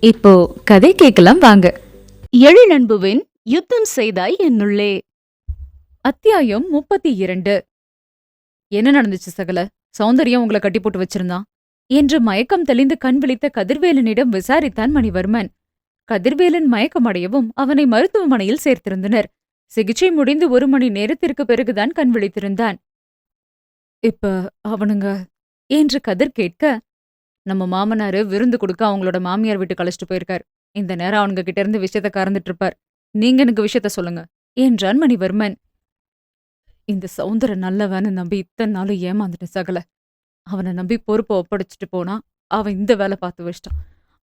இப்போ கதை கேட்கலாம் வாங்க. எழிலன்புவின் யுத்தம் செய்தாய் என்னுள்ளே. அத்தியாயம் முப்பத்தி இரண்டு என்ன நடந்துச்சு சகல? சௌந்தரியம் உங்களை கட்டி போட்டு வச்சிருந்தான் என்று மயக்கம் தெளிந்து கண் விழித்த கதிர்வேலனிடம் விசாரித்தான் மணிவர்மன். கதிர்வேலன் மயக்கமடையவும் அவனை மருத்துவமனையில் சேர்த்திருந்தனர். சிகிச்சை முடிந்து ஒரு மணி நேரத்திற்கு பிறகுதான் கண் விழித்திருந்தான். இப்ப அவனுங்க? என்று கதிர் கேட்க நம்ம மாமனாரு விருந்து கொடுக்க அவங்களோட மாமியார் வீட்டுக்கு அழைச்சிட்டு போயிருக்கார். இந்த நேரம் அவனுங்க கிட்ட இருந்து விஷயத்த கறந்துட்டு இருப்பார். நீங்க எனக்கு விஷயத்த சொல்லுங்க. என்றான் மணிவர்மன் இந்த சௌந்தர நல்லவன்னு நம்பி இத்தனை நாளும் ஏமாந்துட்டேன் சகல. அவனை நம்பி பொறுப்பை ஒப்படைச்சிட்டு போனா அவன் இந்த வேலை பார்த்து வச்சிட்டான்.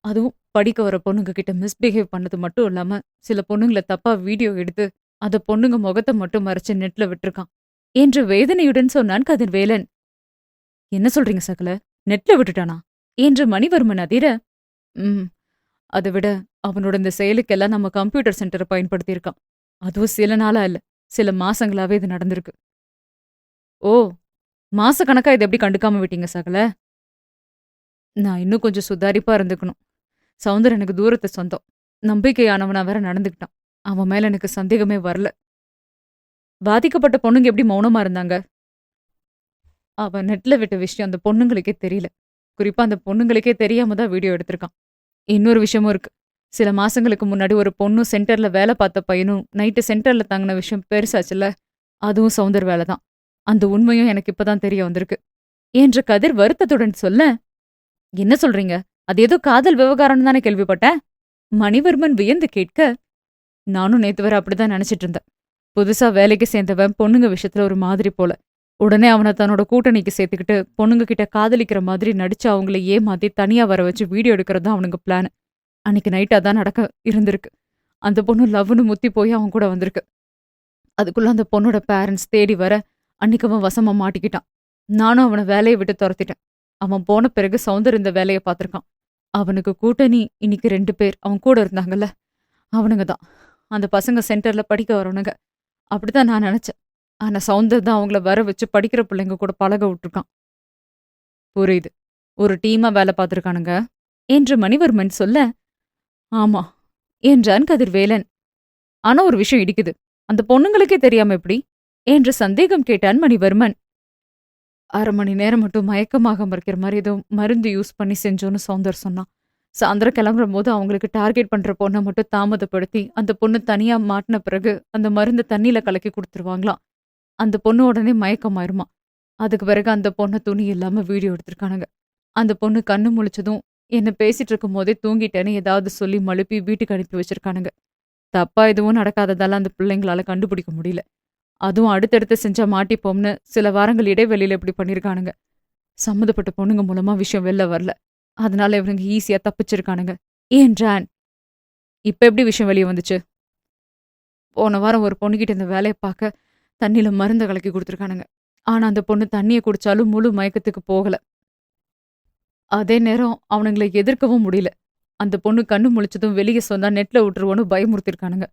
அதுவும் படிக்க வர பொண்ணுங்க கிட்ட மிஸ்பிஹேவ் பண்ணது மட்டும் இல்லாம சில பொண்ணுங்கள தப்பா வீடியோ எடுத்து அத பொண்ணுங்க முகத்தை மட்டும் மறைச்சு நெட்ல விட்டுருக்கான். என்று வேதனையுடன் சொன்னான் கதிர்வேலன். என்ன சொல்றீங்க சகல? நெட்ல விட்டுட்டானா? என்று மணிவர்மன் அதிர ம் அதை விட அவனோட இந்த செயலுக்கெல்லாம் நம்ம கம்ப்யூட்டர் சென்டரை பயன்படுத்தியிருக்கான். அதுவும் சில நாளா இல்ல சில மாசங்களாவே இது நடந்திருக்கு. ஓ மாசக்கணக்கா இதை எப்படி கண்டுக்காம விட்டீங்க சகல? நான் இன்னும் கொஞ்சம் சுதாரிப்பா இருந்துக்கணும். சவுந்தர் எனக்கு தூரத்தை சொந்தம். நம்பிக்கையானவனா வேற நடந்துக்கிட்டான். அவன் மேல எனக்கு சந்தேகமே வரல. பாதிக்கப்பட்ட பொண்ணுங்க எப்படி மௌனமா இருந்தாங்க? அவன் நெட்ல விட்ட விஷயம் அந்த பொண்ணுங்களுக்கே தெரியல. குறிப்பா அந்த பொண்ணுங்களுக்கே தெரியாம தான் வீடியோ எடுத்திருக்கான். இன்னொரு விஷயமும் இருக்கு. சில மாசங்களுக்கு முன்னாடி ஒரு பொண்ணும் சென்டர்ல வேலை பார்த்த பையனும் நைட்டு சென்டர்ல தங்கின விஷயம் பெருசாச்சுல அதுவும் சௌந்தர் வேலை தான். அந்த உண்மையும் எனக்கு இப்பதான் தெரிய வந்திருக்கு. என்று கதிர் வருத்தத்துடன் சொல்ல என்ன சொல்றீங்க? அது ஏதோ காதல் விவகாரம் தானே கேள்விப்பட்டேன்? மணிவர்மன் வியந்து கேட்க நானும் நேத்து வர அப்படிதான் நினைச்சிட்டு இருந்தேன். புதுசா வேலைக்கு சேர்ந்தவன் பொண்ணுங்க விஷயத்துல ஒரு மாதிரி போல. உடனே அவனை தன்னோட கூட்டணிக்கு சேர்த்துக்கிட்டு பொண்ணுங்க கிட்ட காதலிக்கிற மாதிரி நடிச்சு அவங்கள ஏமாத்தி தனியா வர வச்சு வீடியோ எடுக்கிறது தான் அவனுங்க பிளான் அன்னைக்கு நைட் அதான் நடக்க இருந்திருக்கு. அந்த பொண்ணு லவ்னு முத்தி போய் அவன் கூட வந்திருக்கு. அதுக்குள்ள அந்த பொண்ணோட பேரண்ட்ஸ் தேடி வர அன்னைக்கு அவன் வசமா மாட்டிக்கிட்டான். நானும் அவனை வேலையை விட்டு துரத்திட்டேன். அவன் போன பிறகு சவுந்தர் இந்த வேலையை பார்த்துருக்கான். அவனுக்கு கூட்டணி இன்னைக்கு ரெண்டு பேர் அவன் கூட இருந்தாங்கல்ல. அவனுங்க தான் அந்த பசங்க சென்டர்ல படிக்க வரவனுங்க அப்படித்தான் நான் நினைச்சேன். ஆனா சவுந்தர் தான் அவங்கள வர வச்சு படிக்கிற பிள்ளைங்க கூட பழக விட்டுருக்கான். புரியுது. ஒரு டீமா வேலை பார்த்துருக்கானுங்க. என்று மணிவர்மன் சொல்ல ஆமா என்றான் கதிர்வேலன். ஆனா ஒரு விஷயம் இடிக்குது. அந்த பொண்ணுங்களுக்கே தெரியாம எப்படி? என்று சந்தேகம் கேட்டான் மணிவர்மன். அரை மணி நேரம் மட்டும் மயக்கமாக மறைக்கிற மாதிரி ஏதோ மருந்து யூஸ் பண்ணி செஞ்சோன்னு சௌந்தர் சொன்னான். சாயந்தரம் கிளம்புற போது அவங்களுக்கு டார்கெட் பண்ற பொண்ணை மட்டும் தாமதப்படுத்தி அந்த பொண்ணு தனியா மாட்டின பிறகு அந்த மருந்து தண்ணியில கலக்கி கொடுத்துருவாங்களாம். அந்த பொண்ணு உடனே மயக்கமாயிருமா. அதுக்கு பிறகு அந்த பொண்ணை துணி இல்லாம வீடியோ எடுத்திருக்கானுங்க. அந்த பொண்ணு கண்ணு முழிச்சதும் என்ன பேசிட்டு இருக்கும் போதே தூங்கிட்டேன்னு ஏதாவது சொல்லி மழுப்பி வீட்டுக்கு அனுப்பி வச்சிருக்கானுங்க. தப்பா எதுவும் நடக்காததால அந்த பிள்ளைங்களால கண்டுபிடிக்க முடியல. அதுவும் அடுத்தடுத்து செஞ்சா மாட்டிப்போம்னு சில வாரங்கள் இடைவெளியில இப்படி பண்ணிருக்கானுங்க. சம்மந்தப்பட்ட பொண்ணுங்க மூலமா விஷயம் வெளில வரல. அதனால இவனுங்க ஈஸியா தப்பிச்சிருக்கானுங்க. என்றான் இப்ப எப்படி விஷயம் வெளியே வந்துச்சு? போன வாரம் ஒரு பொண்ணுகிட்ட இந்த வேலையை பார்க்க தண்ணியில மருந்த கலக்கி கொடுத்துருக்கானுங்க. ஆனா அந்த பொண்ணு தண்ணியை குடிச்சாலும் முழு மயக்கத்துக்கு போகல. அதே நேரம் அவனுங்களை எதிர்க்கவும் முடியல. அந்த பொண்ணு கண்ணு முழிச்சதும் வெளியே சொன்னா நெட்ல விட்டுருவோன்னு பயமுறுத்திருக்கானுங்க.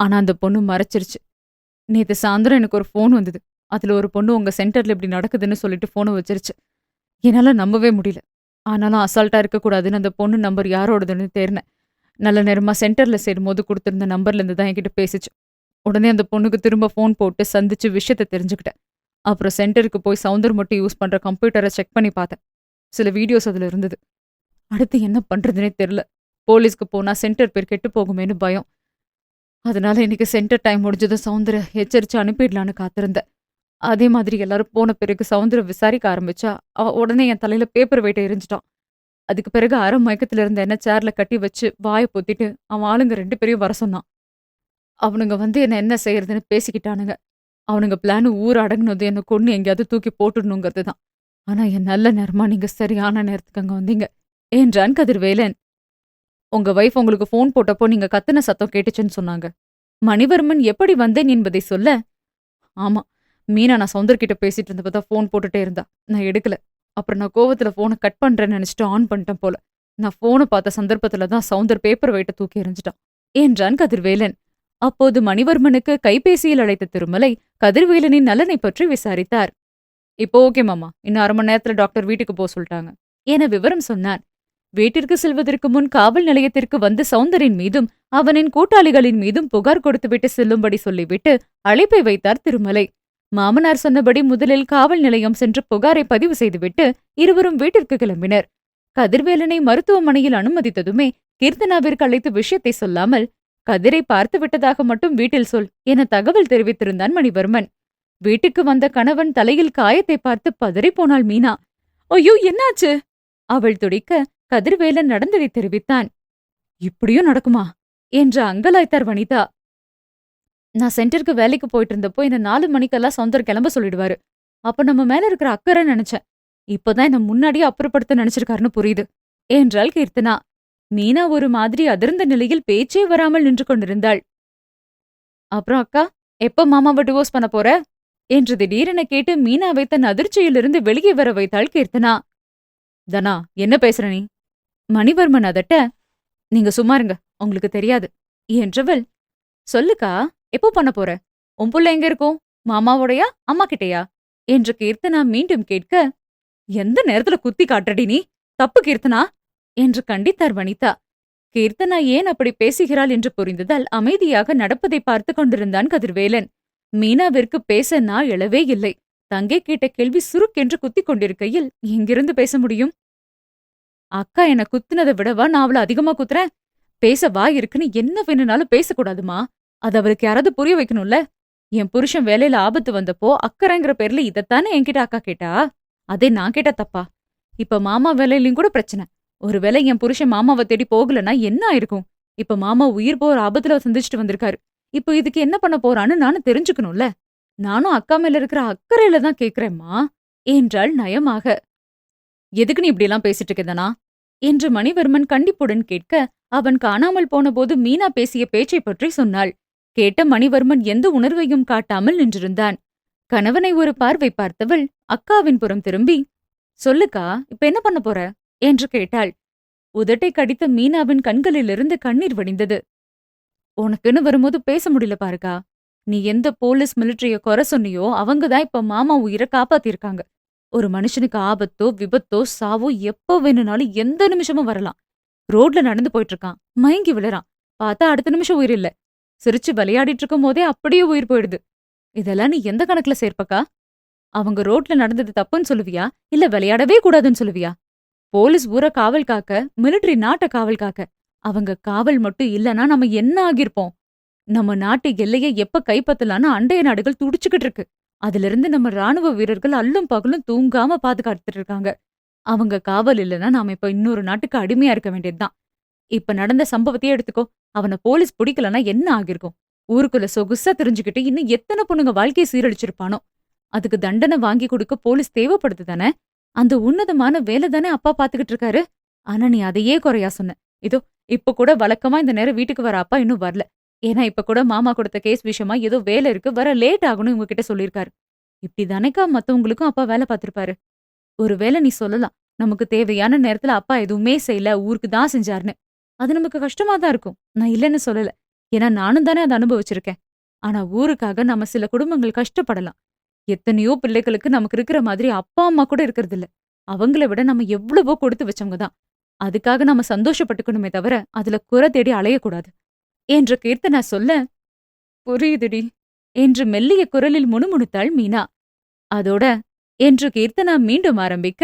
ஆனா அந்த பொண்ணு மறைச்சிருச்சு. நேத்து சாயந்தரம் எனக்கு ஒரு ஃபோன் வந்தது. அதுல ஒரு பொண்ணு உங்க சென்டர்ல இப்படி நடக்குதுன்னு சொல்லிட்டு ஃபோனை வச்சிருச்சு. என்னால நம்பவே முடியல. ஆனாலும் அசால்ட்டா இருக்கக்கூடாதுன்னு அந்த பொண்ணு நம்பர் யாரோடதுன்னு தேர்னேன் நல்ல நேரமா சென்டர்ல சேரும்போது கொடுத்துருந்த நம்பர்ல இருந்து தான் என்கிட்ட பேசிச்சு. உடனே அந்த பொண்ணுக்கு திரும்ப ஃபோன் போட்டு சந்திச்சு விஷயத்த தெரிஞ்சுக்கிட்டேன். அப்புறம் சென்டருக்கு போய் சவுந்தர் மட்டும் யூஸ் பண்ணுற கம்ப்யூட்டரை செக் பண்ணி பார்த்தேன். சில வீடியோஸ் அதில் இருந்தது. அடுத்து என்ன பண்ணுறதுனே தெரில போலீஸ்க்கு போனால் சென்டர் பேர் கெட்டு போகுமேன்னு பயம். அதனால இன்னைக்கு சென்டர் டைம் முடிஞ்சதும் சவுந்தர எச்சரித்து அனுப்பிடலான்னு காத்திருந்தேன். அதே மாதிரி எல்லாரும் போன பிறகு சவுந்தர விசாரிக்க ஆரம்பிச்சா அவ உடனே என் தலையில பேப்பர் வெயிட்டை எரிஞ்சிட்டான். அதுக்கு பிறகு அரை மயக்கத்துல இருந்த என்ன சேர்ல கட்டி வச்சு வாயை பொத்திட்டு அவன் ஆளுங்க ரெண்டு பேரையும் வர சொன்னான். அவனுங்க வந்து என்ன என்ன செய்யறதுன்னு பேசிக்கிட்டானுங்க. அவனுங்க பிளான் ஊர் அடங்குனது என்ன கொண்டு எங்கேயாவது தூக்கி போட்டுடணுங்கிறது தான் ஆனா என் நல்ல நேரமா நீங்க சரியான நேரத்துக்கு அங்க வந்தீங்க. என்றான் கதிர்வேலன்? உங்க வைஃப் உங்களுக்கு ஃபோன் போட்டப்போ நீங்க கத்துன சத்தம் கேட்டுச்சுன்னு சொன்னாங்க. மணிவர்மன் எப்படி வந்தேன் என்பதை சொல்ல ஆமா மீனா நான் சவுந்தர்கிட்ட பேசிட்டு இருந்தப்ப தான் ஃபோன் போட்டுட்டே இருந்தா. நான் எடுக்கல. அப்புறம் நான் கோவத்துல ஃபோனை கட் பண்றேன்னு நினைச்சிட்டு ஆன் பண்ணிட்டேன் போல. நான் ஃபோனை பார்த்த சந்தர்ப்பத்துல தான் சவுந்தர் பேப்பர் வெயிட்ட தூக்கி எறிஞ்சிட்டான். என்றான் கதிர்வேலன்? அப்போது மணிவர்மனுக்கு கைபேசியில் அழைத்த திருமலை கதிர்வேலனின் நலனை பற்றி விசாரித்தார். இப்போ ஓகே மாமா இன்னும் அரை மணி நேரத்துல டாக்டர் வீட்டுக்கு போக சொல்லிட்டாங்க என விவரம் சொன்னான் வீட்டிற்கு செல்வதற்கு முன் காவல் நிலையத்திற்கு வந்து சௌந்தரின் மீதும் அவனின் கூட்டாளிகளின் மீதும் புகார் கொடுத்துவிட்டு செல்லும்படி சொல்லிவிட்டு அழைப்பை வைத்தார் திருமலை. மாமனார் சொன்னபடி முதலில் காவல் நிலையம் சென்று புகாரை பதிவு செய்துவிட்டு இருவரும் வீட்டிற்கு கிளம்பினர். கதிர்வேலனை மருத்துவமனையில் அனுமதித்ததுமே கீர்த்தனாவிற்கு அழைத்து விஷயத்தை சொல்லாமல் கதிரை பார்த்து விட்டதாக மட்டும் வீட்டில் சொல் என தகவல் தெரிவித்திருந்தான் மணிவர்மன். வீட்டுக்கு வந்த கணவன் தலையில் காயத்தை பார்த்து பதறிப் போனாள் மீனா. ஐயோ என்னாச்சு? அவள் துடிக்க கதிர்வேலன் நடந்ததை தெரிவித்தான். இப்படியும் நடக்குமா? என்று அங்கலாய்த்தார் வனிதா. நான் சென்டருக்கு வேலைக்கு போயிட்டு இருந்தப்போ என்ன நாலு மணிக்கெல்லாம் சொந்தர் கிளம்ப சொல்லிடுவாரு. அப்ப நம்ம மேல இருக்கிற அக்கறை நினைச்சேன். இப்பதான் என்ன முன்னாடியே அப்புறப்படுத்த நினைச்சிருக்காருன்னு புரியுது என்றாள் கீர்த்தனா. மீனா ஒரு மாதிரி அதிர்ந்த நிலையில் பேச்சே வராமல் நின்று கொண்டிருந்தாள். அப்புறம் அக்கா எப்ப மாமாவை டிவோர்ஸ் பண்ண போற? என்று திடீரென கேட்டு மீனாவை தன் அதிர்ச்சியிலிருந்து வெளியே வர வைத்தாள் கீர்த்தனா. தனா என்ன பேசுற நீ? மணிவர்மன் அதட்ட நீங்க சும்மாருங்க உங்களுக்கு தெரியாது என்றவள் சொல்லுக்கா எப்போ பண்ண போற? உன் புள்ள எங்க இருக்கும்? மாமாவோடையா அம்மா கிட்டயா? என்று கீர்த்தனா மீண்டும் கேட்க எந்த நேரத்துல குத்தி காட்டுறடி நீ? தப்பு கீர்த்தனா என்று கண்டித்தார் வனிதா. கீர்த்தனா ஏன் அப்படி பேசுகிறாள் என்று புரிந்ததால் அமைதியாக நடப்பதை பார்த்து கொண்டிருந்தான் கதிர்வேலன். மீனாவிற்கு பேச நா எழவே இல்லை. தங்கை கேட்ட கேள்வி சுருக்கென்று குத்திக் கொண்டிருக்கையில் எங்கிருந்து பேச முடியும்? அக்கா என்ன குத்துனதை விடவா நான் அவளை அதிகமா குத்துறேன்? பேச வாய் இருக்குன்னு என்ன வேணும்னாலும் பேசக்கூடாதுமா? அது அவருக்கு யாராவது புரிய வைக்கணும்ல? என் புருஷன் வேலையில ஆபத்து வந்தப்போ அக்கறைங்கிற பேர்ல இதைத்தானே என்கிட்ட அக்கா கேட்டா? அதே நான் கேட்டா தப்பா? இப்ப மாமா வேலையிலயும் கூட பிரச்சனை. ஒருவேளை என் புருஷன் மாமாவை தேடி போகலன்னா என்ன ஆயிருக்கும்? இப்ப மாமா உயிர் போற ஆபத்துல சந்திச்சுட்டு வந்திருக்காரு. இப்போ இதுக்கு என்ன பண்ண போறான்னு நானும் தெரிஞ்சுக்கணும்ல. நானும் அக்கா மேல இருக்கிற அக்கறையில தான் கேக்குறேம்மா. என்றாள் நயமாக. எதுக்கு நீ இப்படியெல்லாம் பேசிட்டு இருக்கதனா என்று மணிவர்மன் கண்டிப்புடன் கேட்க அவன் காணாமல் போனபோது மீனா பேசிய பேச்சை பற்றி சொன்னாள். கேட்ட மணிவர்மன் எந்த உணர்வையும் காட்டாமல் நின்றிருந்தான். கணவனை ஒரு பார்வை பார்த்தவள் அக்காவின் புறம் திரும்பி சொல்லுக்கா இப்ப என்ன பண்ண போற? என்று கேட்டாள். உதட்டை கடித்த மீனாவின் கண்களிலிருந்து கண்ணீர் வடிந்தது. உனக்குன்னு வரும்போது பேச முடியல பாருக்கா. நீ எந்த போலீஸ் மிலிட்டரிய குறை சொன்னியோ அவங்க தான் இப்ப மாமா உயிரை காப்பாத்திருக்காங்க. ஒரு மனுஷனுக்கு ஆபத்தோ விபத்தோ சாவோ எப்போ வேணும்னாலும் எந்த நிமிஷமும் வரலாம். ரோட்ல நடந்து போயிட்டு இருக்கான் மயங்கி விழறான். பார்த்தா அடுத்த நிமிஷம் உயிர் இல்ல. சிரிச்சு விளையாடிட்டு இருக்கும் போதே அப்படியே உயிர் போயிடுது. இதெல்லாம் நீ எந்த கணக்குல சேர்ப்பக்கா? அவங்க ரோட்ல நடந்தது தப்புன்னு சொல்லுவியா? இல்ல விளையாடவே கூடாதுன்னு சொல்லுவியா? போலீஸ் ஊரை காவல் காக்க மிலிட்டரி நாட்டை காவல் காக்க. அவங்க காவல் மட்டும் இல்லனா நம்ம என்ன ஆகிருப்போம்? நம்ம நாட்டு எல்லையை எப்ப கைப்பத்தலான்னு அண்டைய நாடுகள் துடிச்சுக்கிட்டு இருக்கு. அதுல இருந்து நம்ம ராணுவ வீரர்கள் அல்லும் பகலும் தூங்காம பாதுகாத்துட்டு இருக்காங்க. அவங்க காவல் இல்லைன்னா நாம இப்ப இன்னொரு நாட்டுக்கு அடிமையா இருக்க வேண்டியதுதான். இப்ப நடந்த சம்பவத்தையே எடுத்துக்கோ. அவனை போலீஸ் பிடிக்கலன்னா என்ன ஆகிருக்கும்? ஊருக்குள்ள சொகுசா தெரிஞ்சுக்கிட்டு இன்னும் எத்தனை பொண்ணுங்க வாழ்க்கையை சீரழிச்சிருப்பானோ? அதுக்கு தண்டனை வாங்கி கொடுக்க போலீஸ் தேவைப்படுது தானே? அந்த உன்னதமான வேலை தானே அப்பா பாத்துக்கிட்டு இருக்காரு? ஆனா நீ அதையே குறையா சொன்ன. இதோ இப்ப கூட வழக்கமா இந்த நேரம் வீட்டுக்கு வர அப்பா இன்னும் வரல. ஏன்னா இப்ப கூட மாமா கொடுத்த கேஸ் விஷயமா ஏதோ வேலை இருக்கு வர லேட் ஆகணும் உங்ககிட்ட சொல்லிருக்காரு இப்படி தானேக்கா மத்தவங்களுக்கும் அப்பா வேலை பார்த்திருப்பாரு? ஒருவேளை நீ சொல்லலாம் நமக்கு தேவையான நேரத்துல அப்பா எதுவுமே செய்யல ஊருக்கு தான் செஞ்சாருன்னு. அது நமக்கு கஷ்டமா தான் இருக்கும். நான் இல்லைன்னு சொல்லல. ஏன்னா நானும் தானே அதை அனுபவிச்சிருக்கேன். ஆனா ஊருக்காக நம்ம சில குடும்பங்கள் கஷ்டப்படலாம். எத்தனையோ பிள்ளைகளுக்கு நமக்கு இருக்கிற மாதிரி அப்பா அம்மா கூட இருக்கிறதில்ல. அவங்கள விட நம்ம எவ்வளவோ கொடுத்து வச்சவங்க தான். அதுக்காக நம்ம சந்தோஷப்பட்டுக்கணுமே தவிர அதுல குறை தேடி அலையக்கூடாது. என்று கீர்த்தனா சொல்ல புரியுதுடி என்று மெல்லிய குரலில் முணுமுணுத்தாள் மீனா. அதோட என்று கீர்த்தனா மீண்டும் ஆரம்பிக்க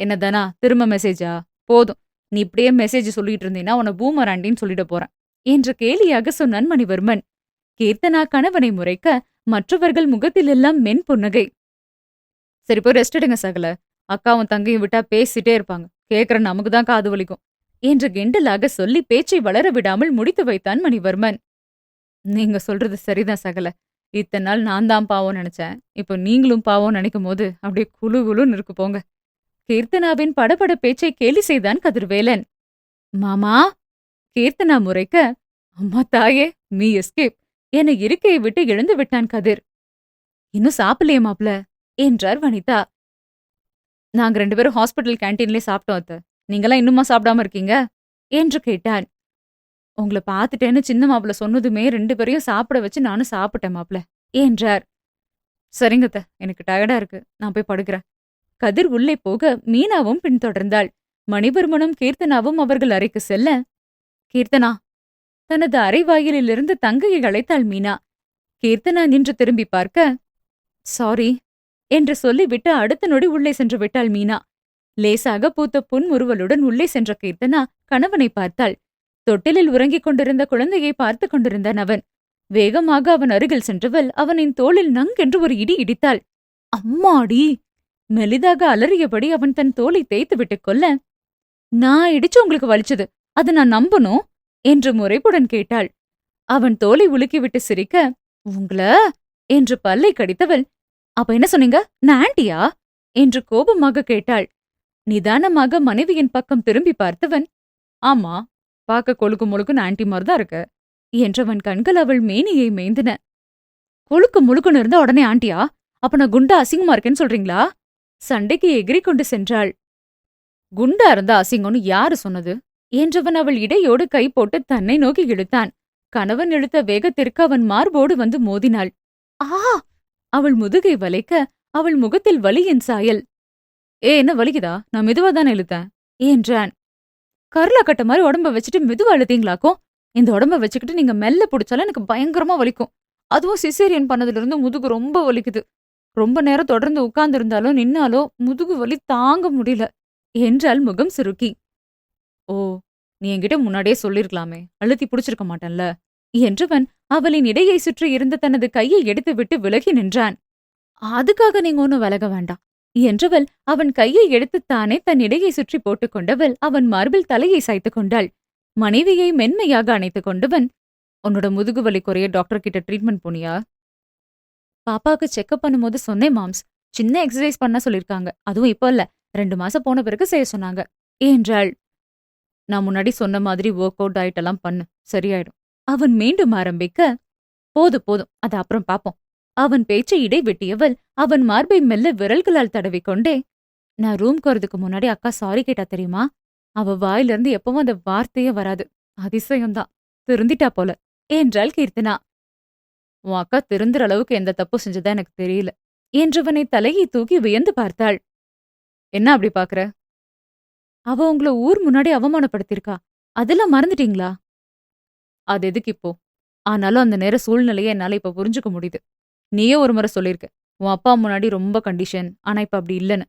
என்னதானா திரும்ப மெசேஜா போதும். நீ இப்படியே மெசேஜ் சொல்லிட்டு இருந்தீங்கன்னா உன பூமராண்டின்னு சொல்லிட போறேன் என்று கேலியாக சொன்னான் மணிவர்மன். கீர்த்தனா கணவனை முறைக்க மற்றவர்கள் முகத்திலெல்லாம் மென் புன்னகை. சரி போய் ரெஸ்ட் எடுங்க சகல. அக்காவும் தங்கையும் விட்டா பேசிட்டே இருப்பாங்க. கேக்குற நமக்கு தான் காது வலிக்கும். என்று கிண்டலாக சொல்லி பேச்சை வளர விடாமல் முடித்து வைத்தான் மணிவர்மன். நீங்க சொல்றது சரிதான் சகல. இத்தனை நாள் நான் தான் பாவம் நினைச்சேன். இப்போ நீங்களும் பாவம் நினைக்கும் போது அப்படியே குழு குழுன்னு இருக்கு போங்க. கீர்த்தனாவின் படபட பேச்சை கேலி செய்தான் கதிர்வேலன். மாமா கீர்த்தனா முறைக்க அம்மா தாயே மீ எஸ்கேப் என்னை இருக்கையை விட்டு எழுந்து விட்டான் கதிர். இன்னும் சாப்பிடலையே மாப்ள என்றார் வனிதா. நாங்க ரெண்டு பேரும் ஹாஸ்பிட்டல் கேண்டீன்லயே சாப்பிட்டோம் அத்த. நீங்களாம் இன்னுமா சாப்பிடாம இருக்கீங்க? என்று கேட்டான். உங்களை பார்த்துட்டேன்னு சின்ன மாப்பிள சொன்னதுமே ரெண்டு பேரையும் சாப்பிட வச்சு நானும் சாப்பிட்டேன் மாப்ள என்றார். சரிங்க அத்த எனக்கு டயர்டா இருக்கு. நான் போய் படுக்கிறேன். கதிர் உள்ளே போக மீனாவும் பின்தொடர்ந்தாள். மணிவர்மனும் கீர்த்தனாவும் அவர்கள் அறைக்கு செல்ல கீர்த்தனா தனது அரைவாயிலிருந்து தங்கையை அழைத்தாள் மீனா. கீர்த்தனா நின்று திரும்பி பார்க்க சாரி என்று சொல்லிவிட்டு அடுத்த நொடி உள்ளே சென்று விட்டாள் மீனா. லேசாக பூத்த புன்முறுவலுடன் உள்ளே சென்ற கீர்த்தனா கணவனை பார்த்தாள். தொட்டிலில் உறங்கிக் கொண்டிருந்த குழந்தையை பார்த்து கொண்டிருந்தான் அவன். வேகமாக அவன் அருகில் சென்றவள் அவனின் தோளில் நங்கென்று ஒரு இடி இடித்தாள். அம்மாடி மெலிதாக அலறியபடி அவன் தன் தோலை தேய்த்து விட்டுக் கொல்ல நான் இடிச்சு உங்களுக்கு வலிச்சது அது நான் நம்பணும் என்று முறைப்புடன் கேட்டாள். அவன் தோலை உலுக்கிவிட்டு சிரிக்க உங்கள? என்று பல்லை கடித்தவள் அப்ப என்ன சொன்னீங்க? நான் ஆண்டியா? என்று கோபமாக கேட்டாள். நிதானமாக மனைவியின் பக்கம் திரும்பி பார்த்தவன் ஆமா பார்க்க கொழுக்கு முழுக்குன்னு ஆண்டி மாதிரிதான் இருக்க என்றவன் கண்கள் அவள் மேனியை மேய்ந்தன. கொழுக்கு முழுக்குன்னு இருந்தா உடனே ஆண்டியா? அப்ப நான் குண்டா அசிங்கமா இருக்கேன்னு சொல்றீங்களா? சண்டைக்கு எகிரி கொண்டு சென்றாள். குண்டா இருந்தா அசிங்கம்னு யாரு சொன்னது? என்றவன் அவள் இடையோடு கை போட்டு தன்னை நோக்கி இழுத்தான். கணவன் இழுத்த வேகத்திற்கு அவன் மார்போடு வந்து மோதினாள். ஆ! அவள் முதுகை வளைக்க அவள் முகத்தில் வலியின் சாயல். ஏ என்ன வலிக்குதா? நான் மெதுவா தானே இழுத்தேன்? என்றான். கருளா கட்ட மாதிரி உடம்ப வச்சுட்டு மெதுவா இழுத்தீங்களாக்கும் இந்த உடம்ப வச்சுக்கிட்டு நீங்க மெல்ல பிடிச்சாலும் எனக்கு பயங்கரமா வலிக்கும். அதுவும் சிசேரியன் பண்ணதுல இருந்து முதுகு ரொம்ப வலிக்குது. ரொம்ப நேரம் தொடர்ந்து உட்கார்ந்திருந்தாலோ நின்னாலோ முதுகு வலி தாங்க முடியல என்றால் முகம் சுருக்கி. ஓ நீ என்கிட்ட முன்னாடியே சொல்லிருக்கலாமே அழுத்தி புடிச்சிருக்க மாட்டேன்ல. என்றவன் அவளின் இடையை சுற்றி இருந்த தனது கையை எடுத்துவிட்டு விலகி நின்றான். அதுக்காக நீங்க ஒன்னும் விலக வேண்டாம் என்றவள் அவன் கையை எடுத்துத்தானே தன் இடையை சுற்றி போட்டுக் கொண்டவள் அவன் மார்பில் தலையை சாய்த்துக் கொண்டாள். மனைவியை மென்மையாக அணைத்துக் கொண்டவன் உன்னோட முதுகு வலி குறைய டாக்டர் கிட்ட ட்ரீட்மெண்ட் போனியா? பாப்பாக்கு செக்அப் பண்ணும்போது சொன்னேன் மாம்ஸ். சின்ன எக்ஸசைஸ் பண்ண சொல்லிருக்காங்க. அதுவும் இப்போ இல்ல. ரெண்டு மாசம் போன பிறகு செய்ய சொன்னாங்க என்றாள். நான் முன்னாடி சொன்ன மாதிரி ஒர்க் அவுட் டயட் எல்லாம் பண்ணு. சரியாயிடும். அவன் மீண்டும் ஆரம்பிக்க போது போதும். அது அப்புறம் பாப்போம். அவன் பேச்சை இடை வெட்டியவள் அவன் மார்பை மெல்ல விரல்களால் தடவிக்கொண்டே நான் ரூம் போறதுக்கு முன்னாடி அக்கா சாரி கேட்டா தெரியுமா? அவ வாயிலிருந்து எப்பவும் அந்த வார்த்தையே வராது. அதிசயம்தான். திருந்திட்டா போல. என்றாள் கீர்த்தனா. உன் அக்கா திருந்துற அளவுக்கு எந்த தப்பு செஞ்சதா எனக்கு தெரியல. என்றவனை தலையை தூக்கி வியந்து பார்த்தாள். என்ன அப்படி பாக்குற? அவ உங்கள ஊர் முன்னாடி அவமானப்படுத்திருக்கா அதெல்லாம் மறந்துட்டீங்களா? அது எதுக்கு இப்போ? ஆனாலும் அந்த நேர சூழ்நிலையை என்னால இப்ப புரிஞ்சுக்க முடியுது. நீயே ஒரு முறை சொல்லிருக்க உன் அப்பா முன்னாடி ரொம்ப கண்டிஷன் ஆனா இப்ப அப்படி இல்லைன்னு.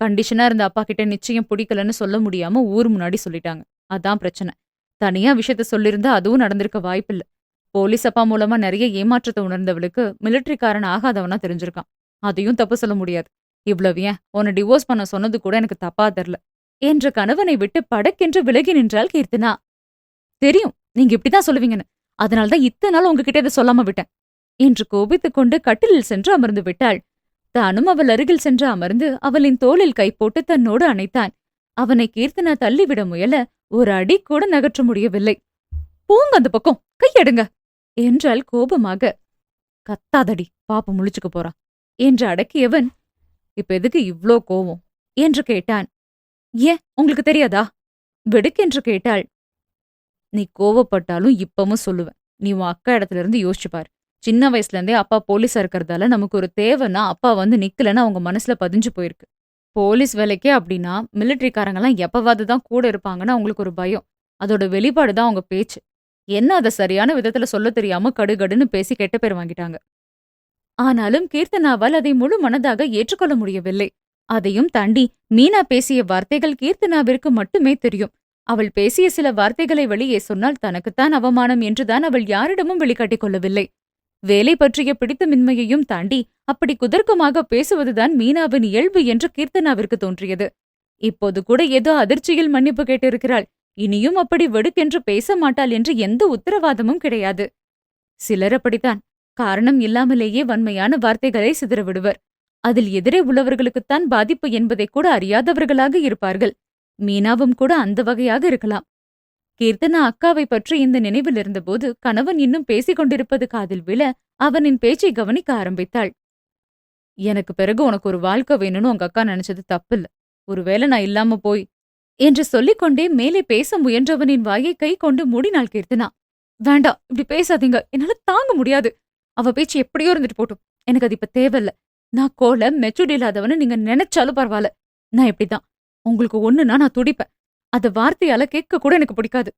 கண்டிஷனா இருந்த அப்பா கிட்ட நிச்சயம் பிடிக்கலன்னு சொல்ல முடியாம ஊர் முன்னாடி சொல்லிட்டாங்க. அதான் பிரச்சனை. தனியா விஷயத்த சொல்லியிருந்தா அதுவும் நடந்திருக்க வாய்ப்பில்ல. போலீஸ் அப்பா மூலமா நிறைய ஏமாற்றத்தை உணர்ந்தவளுக்கு மிலிட்டரிக்காரன் ஆகாதவனா தெரிஞ்சிருக்கான். அதையும் தப்பு சொல்ல முடியாது. இவ்வளவு ஏன்? உன்னை டிவோர்ஸ் பண்ண சொன்னது கூட எனக்கு தப்பா தெரில. என்ற கணவனை விட்டு படக்கென்று விலகி நின்றாள் கீர்த்தனா. தெரியும் நீங்க இப்படிதான் சொல்லுவீங்கன்னு. அதனால்தான் இத்தனை நாள் உங்ககிட்ட இதை சொல்லாம விட்டேன் என்று கோபித்துக் கொண்டு கட்டிலில் சென்று அமர்ந்து விட்டாள். தானும் அவள் அருகில் சென்று அமர்ந்து அவளின் தோளில் கை போட்டு தன்னோடு அணைத்தான். அவனை கீர்த்தனா தள்ளிவிட முயல ஒரு அடி கூட நகற்ற முடியவில்லை. போங்க அந்த பக்கம் கையெடுங்க என்றாள் கோபமாக. கத்தாதடி பாப்பு முழிச்சுக்க போறா என்று அடக்கியவன் இப்ப எதுக்கு இவ்ளோ கோவம்? என்று கேட்டான். ஏன் உங்களுக்கு தெரியாதா? வெடுக்கென்று கேட்டாள். நீ கோவப்பட்டாலும் இப்பவும் சொல்லுவேன் நீ உன் அக்கா இடத்துல இருந்து யோசிச்சு பாரு. சின்ன வயசுல இருந்தே அப்பா போலீஸா இருக்கறதால நமக்கு ஒரு தேவைன்னா அப்பா வந்து நிக்கலன்னு அவங்க மனசுல பதிஞ்சு போயிருக்கு. போலீஸ் வேலைக்கே அப்படின்னா மிலிட்ரிக்காரங்கெல்லாம் எப்பவாவது தான் கூட இருப்பாங்கன்னு அவங்களுக்கு ஒரு பயம். அதோட வெளிப்பாடு தான் அவங்க பேச்சு. என்ன அதை சரியான விதத்துல சொல்ல தெரியாம கடுகடுன்னு பேசி கெட்ட பேர் வாங்கிட்டாங்க. ஆனாலும் கீர்த்தனாவால் அதை முழு மனதாக ஏற்றுக்கொள்ள முடியவில்லை. அதையும் தாண்டி மீனா பேசிய வார்த்தைகள் கீர்த்தனாவிற்கு மட்டுமே தெரியும். அவள் பேசிய சில வார்த்தைகளை வெளியே சொன்னால் தனக்குத்தான் அவமானம் என்றுதான் அவள் யாரிடமும் வெளிக்காட்டிக் கொள்ளவில்லை. வேலை பற்றிய பிடித்தமின்மையையும் தாண்டி அப்படி குதர்க்கமாக பேசுவதுதான் மீனாவின் இயல்பு என்று கீர்த்தனாவிற்கு தோன்றியது. இப்போது கூட ஏதோ அதிர்ச்சியில் மன்னிப்பு கேட்டிருக்கிறாள். இனியும் அப்படி வெடுக்கென்று பேச மாட்டாள் என்று எந்த உத்தரவாதமும் கிடையாது. சிலர் அப்படித்தான். காரணம் இல்லாமலேயே வன்மையான வார்த்தைகளை சிதற விடுவர் அதில் எதிரே உள்ளவர்களுக்குத்தான் பாதிப்பு என்பதை கூட அறியாதவர்களாக இருப்பார்கள். மீனாவும் கூட அந்த வகையாக இருக்கலாம். கீர்த்தனா அக்காவை பற்றி இந்த நினைவில் இருந்தபோது கணவன் இன்னும் பேசிக் கொண்டிருப்பது காதில் விழ அவனின் பேச்சை கவனிக்க ஆரம்பித்தாள். எனக்கு பிறகு உனக்கு ஒரு வாழ்க்கை வேணும்னு உங்க அக்கா நினைச்சது தப்பில்ல. ஒருவேளை நான் இல்லாம போய் என்று சொல்லிக்கொண்டே மேலே பேச முயன்றவனின் வாயை கை கொண்டு மூடினாள் கீர்த்தனா. வேண்டாம் இப்படி பேசாதீங்க. என்னால தாங்க முடியாது. அவ பேச்சு எப்படியோ இருந்துட்டு போட்டும். எனக்கு அது இப்ப தேவையில்ல. நான் கோல மெச்சூர்டி இல்லாதவனு நீங்க நினைச்சாலும் பரவாயில்ல. நான் இப்படிதான் உங்களுக்கு ஒண்ணுனா நான் துடிப்பேன். அத வார்த்தையால கேட்க கூட எனக்கு பிடிக்காது.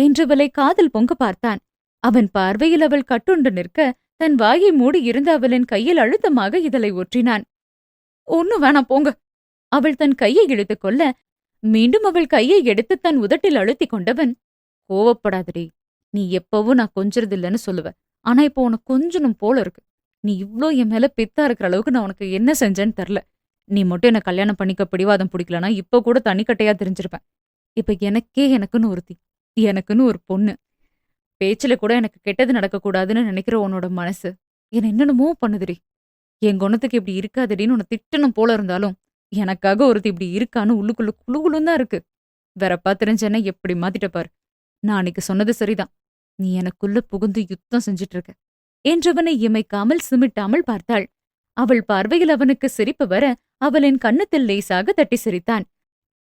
என்றவளை காதல் பொங்க பார்த்தான். அவன் பார்வையில் அவள் கட்டுண்டு நிற்க தன் வாயை மூடி இருந்த அவளின் கையில் அழுத்தமாக இதழை ஒற்றினான் ஒண்ணு வேணாம் போங்க. அவள் தன் கையை இழுத்துக் கொள்ள மீண்டும் அவள் கையை எடுத்து தன் உதட்டில் அழுத்திக் கொண்டவன் கோவப்படாதடி. நீ எப்பவும் நான் கொஞ்சறதில்லன்னு சொல்லுவ. ஆனா இப்போ உனக்கு கொஞ்சனும் போல இருக்கு. நீ இவ்ளோ என் மேல பித்தா இருக்கிற அளவுக்கு நான் உனக்கு என்ன செஞ்சேன்னு தெரில. நீ மட்டும் என்னை கல்யாணம் பண்ணிக்க பிடிவாதம் பிடிக்கலனா இப்போ கூட தனிக்கட்டையா தெரிஞ்சிருப்பேன். இப்ப எனக்கே எனக்குன்னு ஒருத்தி எனக்குன்னு ஒரு பொண்ணு. பேச்சுல கூட எனக்கு கெட்டது நடக்கக்கூடாதுன்னு நினைக்கிற உன்னோட மனசு என்ன என்னென்னமோ பண்ணுதுடி. என் குணத்துக்கு இப்படி இருக்காதடின்னு உன்னை திட்டணும் போல இருந்தாலும் எனக்காக ஒருத்தி இப்படி இருக்கான்னு உள்ளுக்குள்ள குழுகுலும் தான் இருக்கு. வேறப்பா தெரிஞ்சேன்னா எப்படி மாத்திட்ட பாரு. நான் அன்னைக்கு சொன்னது சரிதான். நீ எனக்குள்ள புகுந்து யுத்தம் செஞ்சிட்டு இருக்க. என்றவனை இமைக்காமல் சிமிட்டாமல் பார்த்தாள். அவள் பார்வையில் அவனுக்கு சிரிப்பு வர அவளின் கண்ணத்தில் லேசாக தட்டி சிரித்தான்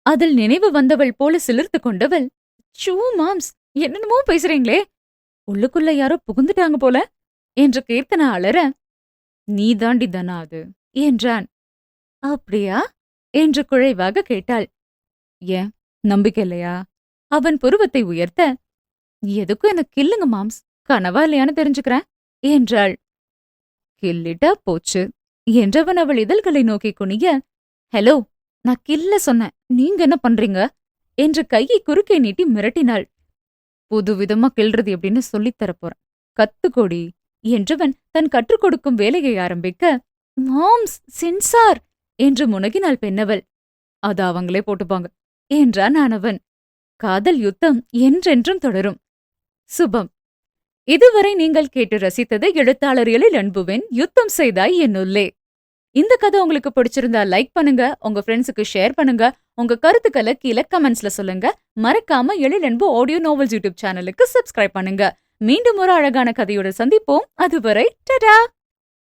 அதில் நினைவு வந்தவள் போல சிலிர்த்து கொண்டவள் சூ மாம்ஸ் என்னென்னமோ பேசுறீங்களே உள்ளுக்குள்ள யாரோ புகுந்துட்டாங்க போல என்று கீர்த்தனா அலற நீ தாண்டி தானா அது என்றான். அப்படியா? என்று குழைவாக கேட்டாள். ஏன் நம்பிக்கை இல்லையா? அவன் புருவத்தை உயர்த்த எதுக்கும் எனக்கு கில்லுங்க மாம்ஸ் கனவா இல்லையான்னு தெரிஞ்சுக்கிறேன். என்றாள். கில்லிட்டா போச்சு என்றவன் அவள் இதழ்களை நோக்கி குனிய ஹலோ நான் கில்ல சொன்னேன் நீங்க என்ன பண்றீங்க? என்று கையை குறுக்கே நீட்டி மிரட்டினாள். புதுவிதமா கிள்றது எப்படின்னு சொல்லித் கத்துக்கொடி கத்துக்கோடி என்றவன் தன் கற்றுக் கொடுக்கும் வேலையை ஆரம்பிக்க மாம்ஸ் சென்சார் என்று முனகினாள் பெண்ணவள். அது அவங்களே போட்டுப்பாங்க என்றான் ஆனவன். காதல் யுத்தம் என்றென்றும் தொடரும். சுபம் இதுவரை நீங்கள் கேட்டு ரசித்தது எழுத்தாளர் எழில் அன்புவின் யுத்தம் செய்தாய் என்னுள்ளே இந்த கதை உங்களுக்கு பிடிச்சிருந்தா லைக் பண்ணுங்க உங்க ஃப்ரெண்ட்ஸுக்கு ஷேர் பண்ணுங்க உங்க கருத்துக்களை கீழே கமெண்ட்ஸ்ல சொல்லுங்க. மறக்காம Ezhil Anbu audio novels YouTube சேனலுக்கு சப்ஸ்கிரைப் பண்ணுங்க. மீண்டும் ஒரு அழகான கதையோட சந்திப்போம். அதுவரை டடா